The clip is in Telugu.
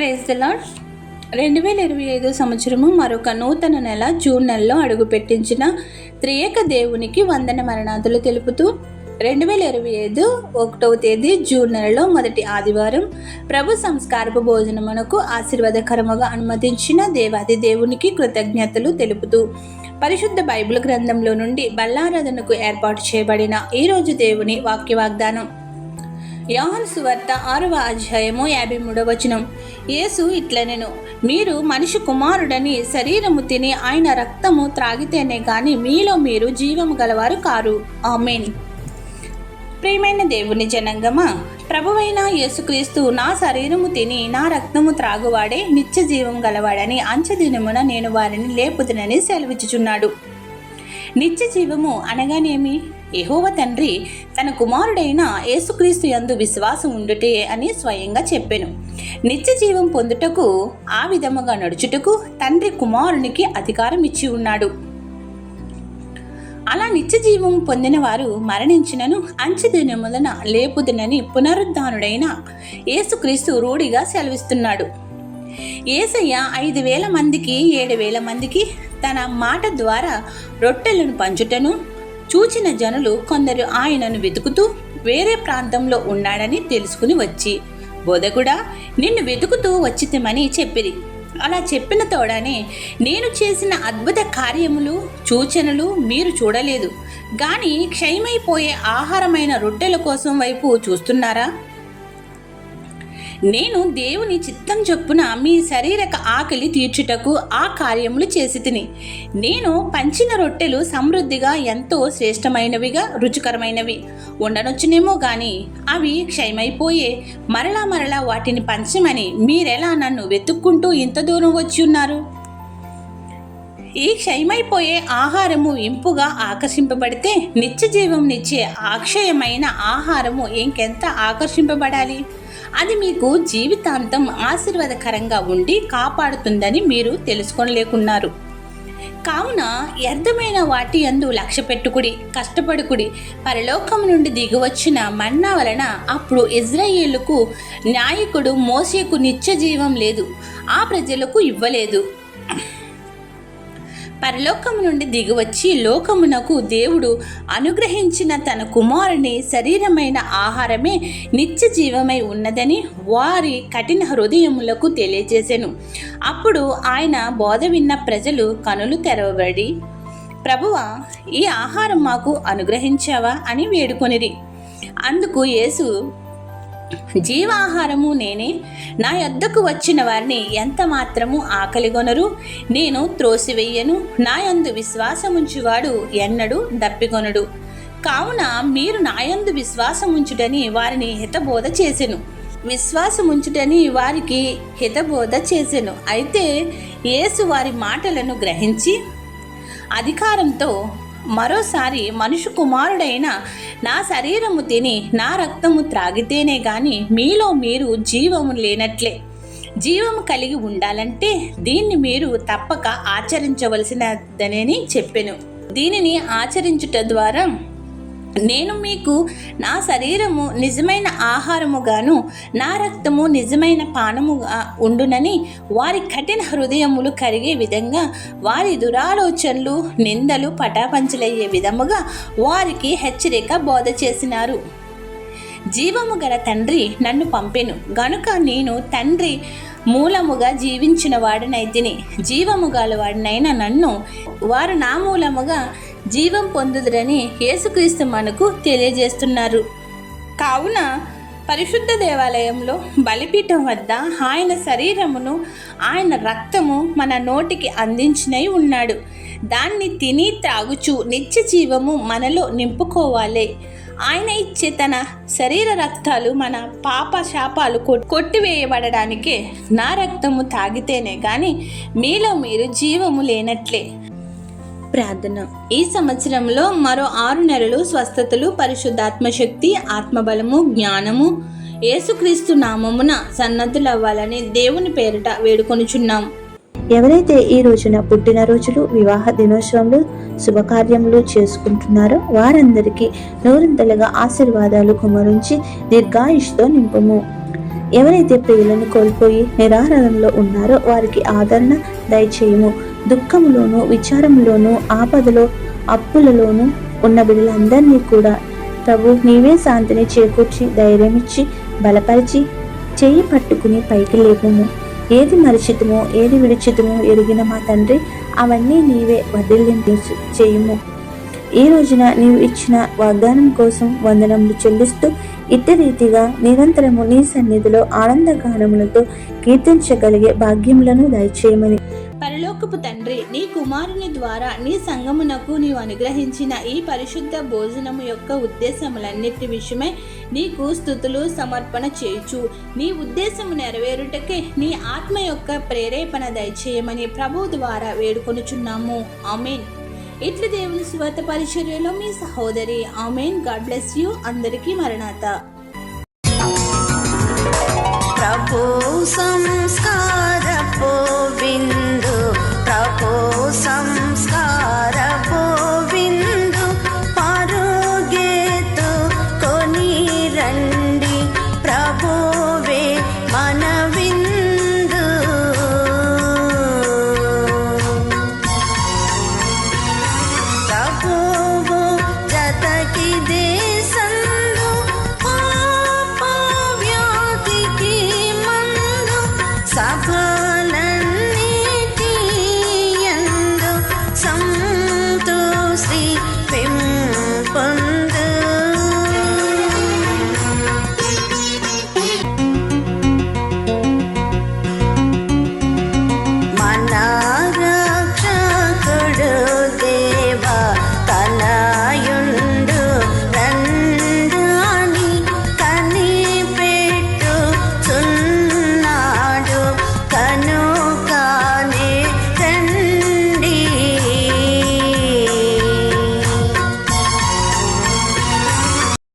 ప్రైజ్ ద రెండు వేల ఇరవై ఐదు సంవత్సరము మరొక నూతన నెల జూన్ నెలలో అడుగుపెట్టించిన త్రియేక దేవునికి వందన మరణాదులు తెలుపుతూ రెండు వేల ఇరవై ఐదు ఒకటవ తేదీ జూన్ నెలలో మొదటి ఆదివారం ప్రభు సంస్కారపు భోజనమునకు ఆశీర్వాదకరముగా అనుమతించిన దేవాది దేవునికి కృతజ్ఞతలు తెలుపుతూ పరిశుద్ధ బైబిల్ గ్రంథంలో నుండి బల్లారాధనకు ఏర్పాటు చేయబడిన ఈరోజు దేవుని వాక్య వాగ్దానం యోహన్ సువార్త ఆరవ అధ్యాయము యాభై మూడవ వచనం. యేసు ఇట్లనెను. మీరు మనిషి కుమారుడని శరీరము తిని ఆయన రక్తము త్రాగితేనే గాని మీలో మీరు జీవము గలవారు కారు. ఆమెన్. ప్రియమైన దేవుని జనంగమా ప్రభువైన యేసుక్రీస్తు నా శరీరము తిని నా రక్తము త్రాగువాడే నిత్య జీవం గలవాడని అంచెదినమున నేను వారిని లేపుదనని సెలవిచ్చుచున్నాడు. నిత్య జీవము అనగానేమి? యహోవ తండ్రి తన కుమారుడైన యేసుక్రీస్తు యందు విశ్వాసం ఉండుటే అని స్వయంగా చెప్పాను. నిత్య జీవం పొందుటకు ఆ విధముగా నడుచుటకు తండ్రి కుమారునికి అధికారం ఇచ్చి ఉన్నాడు. అలా నిత్య జీవం పొందిన వారు మరణించినను అంచెదినములన లేపుదనని పునరుద్ధానుడైన యేసుక్రీస్తు రూఢిగా సెలవిస్తున్నాడు. ఏసయ్య ఐదు వేల మందికి ఏడు వేల మందికి తన మాట ద్వారా రొట్టెలను పంచుటను చూచిన జనులు కొందరు ఆయనను వెతుకుతూ వేరే ప్రాంతంలో ఉన్నాడని తెలుసుకుని వచ్చి బోధకుడా నిన్ను వెతుకుతూ వచ్చితమని చెప్పిరి. అలా చెప్పిన తోడనే నేను చేసిన అద్భుత కార్యములు సూచనలు మీరు చూడలేదు. కానీ క్షయమైపోయే ఆహారమైన రొట్టెల కోసం వైపు చూస్తున్నారా? నేను దేవుని చిత్తం చొప్పున మీ శరీరక ఆకలి తీర్చుటకు ఆ కార్యములు చేసి తిని నేను పంచిన రొట్టెలు సమృద్ధిగా ఎంతో శ్రేష్టమైనవిగా రుచికరమైనవి. ఉండనొచ్చునేమో గాని అవి క్షయమైపోయే మరలా మరలా వాటిని పంచమని మీరెలా నన్ను వెతుక్కుంటూ ఇంత దూరం వచ్చి ఉన్నారు ఈ క్షయమైపోయే ఆహారము ఇంపుగా ఆకర్షింపబడితే నిత్య జీవం నిచ్చే అక్షయమైన ఆహారము ఇంకెంత ఆకర్షింపబడాలి? అది మీకు జీవితాంతం ఆశీర్వాదకరంగా ఉండి కాపాడుతుందని మీరు తెలుసుకోలేకున్నారు. కావున వ్యర్థమైన వాటి అందు లక్ష్య పెట్టుకుడి కష్టపడుకుడి పరలోకం నుండి దిగివచ్చిన మన్నా వలన అప్పుడు ఇజ్రాయేలుకు నాయకుడు మోసేకు నిత్య జీవం లేదు ఆ ప్రజలకు ఇవ్వలేదు. పరలోకము నుండి దిగివచ్చి లోకమునకు దేవుడు అనుగ్రహించిన తన కుమారుని శరీరమైన ఆహారమే నిత్య జీవమై ఉన్నదని వారి కఠిన హృదయములకు తెలియజేశాను అప్పుడు ఆయన బోధ విన్న ప్రజలు కనులు తెరవబడి ప్రభువా ఈ ఆహారం మాకు అనుగ్రహించావా? అని వేడుకొనిరి. అందుకు యేసు జీవాహారము నేనే. నా యొద్దకు వచ్చిన వారిని ఎంత మాత్రము ఆకలిగొనరు నేను త్రోసివెయ్యను నా యందు విశ్వాసముంచువాడు ఎన్నడు దప్పికొనడు. కావున మీరు నాయందు విశ్వాసముంచుటని వారిని హితబోధ చేసెను. విశ్వాసముంచుటని వారికి హితబోధ చేసెను. అయితే యేసు వారి మాటలను గ్రహించి అధికారంతో మరోసారి మనుషు కుమారుడైన నా శరీరము తిని నా రక్తము త్రాగితేనే గాని మీలో మీరు జీవము లేనట్లే. జీవము కలిగి ఉండాలంటే దీన్ని మీరు తప్పక ఆచరించవలసినదనని చెప్పెను. దీనిని ఆచరించుట ద్వారా నేను మీకు నా శరీరము నిజమైన ఆహారముగాను నా రక్తము నిజమైన పానముగా ఉండునని వారి కఠిన హృదయములు కరిగే విధంగా వారి దురాలోచనలు నిందలు పటాపంచలయ్యే విధముగా వారికి హెచ్చరిక బోధ చేసినారు. జీవము గల తండ్రి నన్ను పంపెను. గనుక నేను తండ్రి మూలముగా జీవించిన వాడినైతిని జీవము గల నన్ను వారు నా మూలముగా జీవం పొందుదురని యేసుక్రీస్తు మనకు తెలియజేస్తున్నారు. కావున పరిశుద్ధ దేవాలయంలో బలిపీఠం వద్ద ఆయన శరీరమును ఆయన రక్తము మన నోటికి అందించినై ఉన్నాడు. దాన్ని తిని త్రాగుచు నిత్య జీవము మనలో నింపుకోవాలి. ఆయన ఇచ్చే తన శరీర రక్తాలు మన పాప శాపాలు కొట్- కొట్టివేయబడడానికే నా రక్తము తాగితేనే కానీ మీలో మీరు జీవము లేనట్లే. ప్రార్థన. ఈ సంవత్సరంలో మరో ఆరు నెలలు స్వస్థతలు పరిశుద్ధాత్మ శక్తి ఆత్మబలము జ్ఞానము యేసుక్రీస్తు నామమున సన్నద్ధులవ్వాలని దేవుని పేరిట వేడుకొనుచున్నాం. ఎవరైతే ఈ రోజున పుట్టినరోజులు వివాహ దినోత్సవంలో శుభకార్యములు చేసుకుంటున్నారో వారందరికీ నూరంతలుగా ఆశీర్వాదాలు కుమరించి దీర్ఘాయుష్తో నింపము. ఎవరైతే ప్రియులను కోల్పోయి నిరాహారంలో ఉన్నారో వారికి ఆదరణ దయచేయము. దుఃఖంలోనూ విచారంలోను ఆపదలో అప్పులలోను ఉన్న బిడ్డలందరినీ కూడా ప్రభు నీవే శాంతిని చేకూర్చి ధైర్యమిచ్చి బలపరిచి చేయి పట్టుకుని పైకి లేపము. ఏది మరిచితమో ఏది విడిచితమో ఎరిగిన మా తండ్రి అవన్నీ నీవే వదిలింపు చేయము. ఈ రోజున నీవు ఇచ్చిన వాగ్దానం కోసం వందనములు చెల్లిస్తూ ఇట్టి రీతిగా నిరంతరము నీ సన్నిధిలో ఆనందగానములతో కీర్తించగలిగే భాగ్యములను దయచేయమని పరలోకపు తండ్రి నీ కుమారుని ద్వారా నీ సంగమునకు నీవు అనుగ్రహించిన ఈ పరిశుద్ధ భోజనము యొక్క ఉద్దేశములన్నిటి విషయమై నీకు స్థుతులు సమర్పణ చేయుచు. నీ ఉద్దేశము నెరవేరుటకే నీ ఆత్మ యొక్క ప్రేరేపణ దయచేయమని ప్రభు ద్వారా వేడుకొనుచున్నాము. ఆమెన్. ఇట్లు దేవుని స్వత పరిచర్యలో మీ సహోదరి ఆమెన్. God bless you. అందరికీ మరణాత. ప్రభు సంస్కార 沙子。